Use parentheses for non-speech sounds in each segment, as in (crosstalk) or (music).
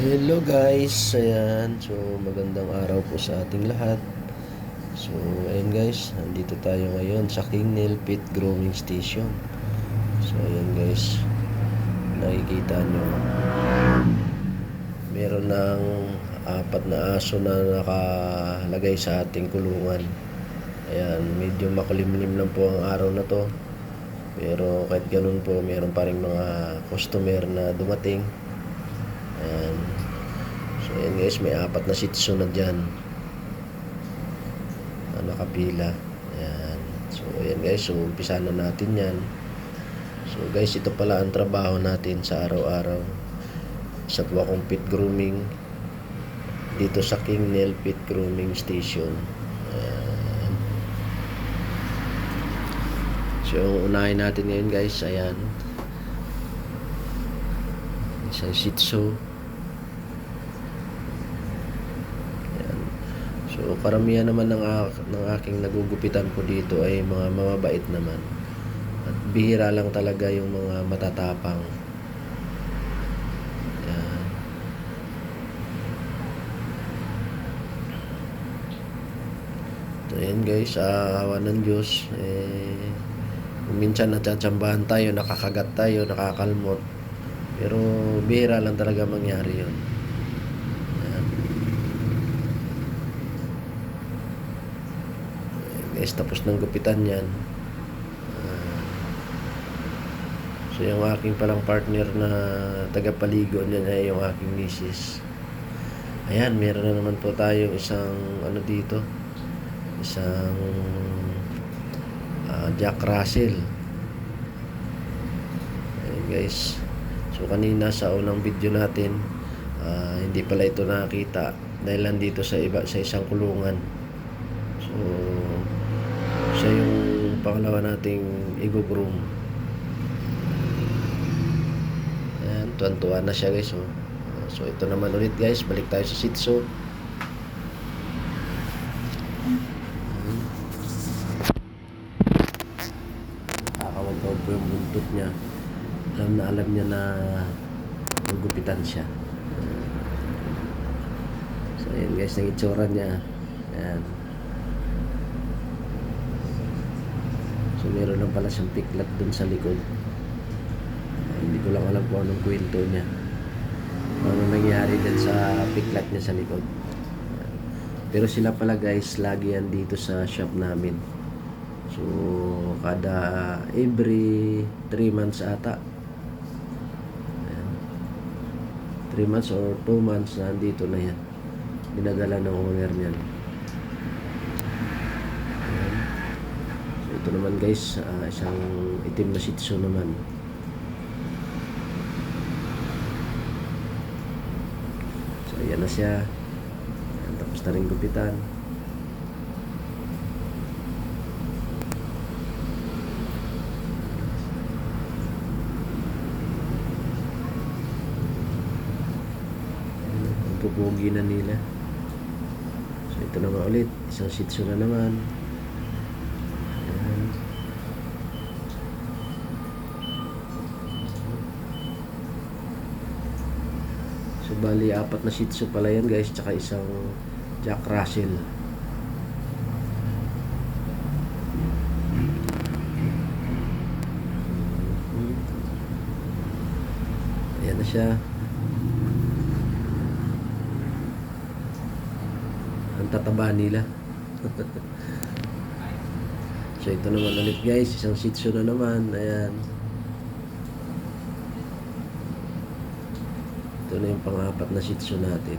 Hello guys, ayan. So magandang araw po sa ating lahat. So ayan guys, nandito tayo ngayon sa King Nail Pit Grooming Station. So ayan guys, nakikita nyo. Meron ng apat na aso na nakalagay sa ating kulungan. Ayan, medyo makulimlim lang po ang araw na to. Pero kahit ganun po, meron pa rin mga customer na dumating. Ayan. So, ayan guys, may apat na tzu na dyan. Na nakapila. Ayan. So, ayan guys, so umpisa na natin yan. So guys, ito pala ang trabaho natin sa araw-araw. Sa Tuwakong Pit Grooming. Dito sa King Nail Pit Grooming Station. Ayan. So, unahin natin ngayon guys, ayan. Isang shih tzu. Ayan. So, karamihan naman ng, ng aking nagugupitan ko dito ay mga mababait naman. At bihira lang talaga yung mga matatapang. Ayan. So, ayan guys, awa ng Diyos. Eh, minsan natsatsambahan tayo, nakakagat tayo, nakakalmot. Pero bihira lang talaga mangyari yun. Ayan. Guys, tapos ng gupitan yan. Ah, so yung aking palang partner na tagapaligo niyan ay yung aking misis. Ayan, meron na naman po tayo isang ano dito. Isang ah, Jack Russell. Ayan guys. So kanina sa unang video natin, ah, hindi pala ito nakita dahil nandito sa iba sa isang kulungan. So siya yung pangalawa nating i-groom. Ayan, tuwan-tuwa na siya guys. Oh. So ito naman ulit guys, balik tayo sa Shih Tzu. Nakakawag-wag po yung buntot niya. Alam na alam niya na magupitan siya. So ayan guys, ang itsura niya. Ayan. So meron lang pala siyang piklat dun sa likod. Ah, hindi ko lang alam kung anong kwento niya. Ano nangyari din sa piklat niya sa likod. Pero sila pala guys, lagi yan dito sa shop namin. So, kada every 3 months ata. Ayan. 3 months or 2 months na andito na yan. Dinadala ng owner niyan. Ayan. So, ito naman guys, ah, isang itim na shih naman. So, ayan na siya. Ayan, tapos na rin gupitan. Pupugi na nila. So, ito naman ulit. Isang shih tzu na naman. Ayan. So, bali, apat na shih tzu pala yan guys. Tsaka isang Jack Russell. Ayan na siya. Ang tataba nila. (laughs) so ito naman ulit guys, isang shih tzu na naman. Ayan. Ito na yung pang-apat na shih tzu natin.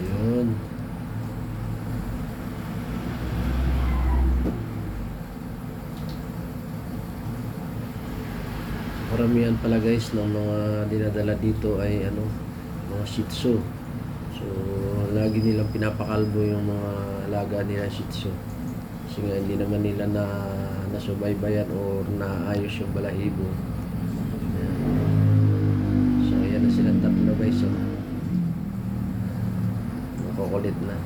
Yun. Karamihan pala guys ng mga dinadala dito ay ano, mga Shih Tzu. So, lagi nilang pinapakalbo yung mga alaga nila Shih Tzu. Kasi nga hindi naman nila na nasubaybayan or naayos yung balahibo. So, ayan na silang tatlo guys. Oh. makulit na.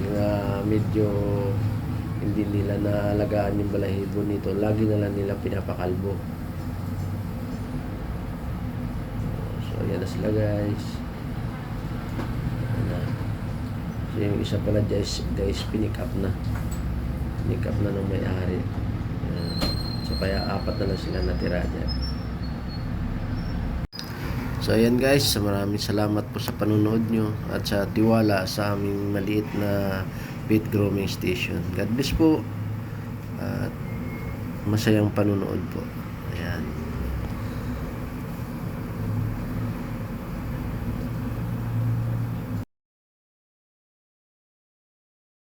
Nga medyo hindi nila naalagaan yung balahibo nito, lagi na lang nila pinapakalbo. So, ayan na sila guys. Na. So, yung isa pala guys, guys pinick up na. Pinick up na ng may-ari. So, kaya apat na lang sila natira dyan. So ayan guys, maraming salamat po sa panunood nyo at sa tiwala sa aming maliit na pet grooming station. God bless po at masayang panunood po.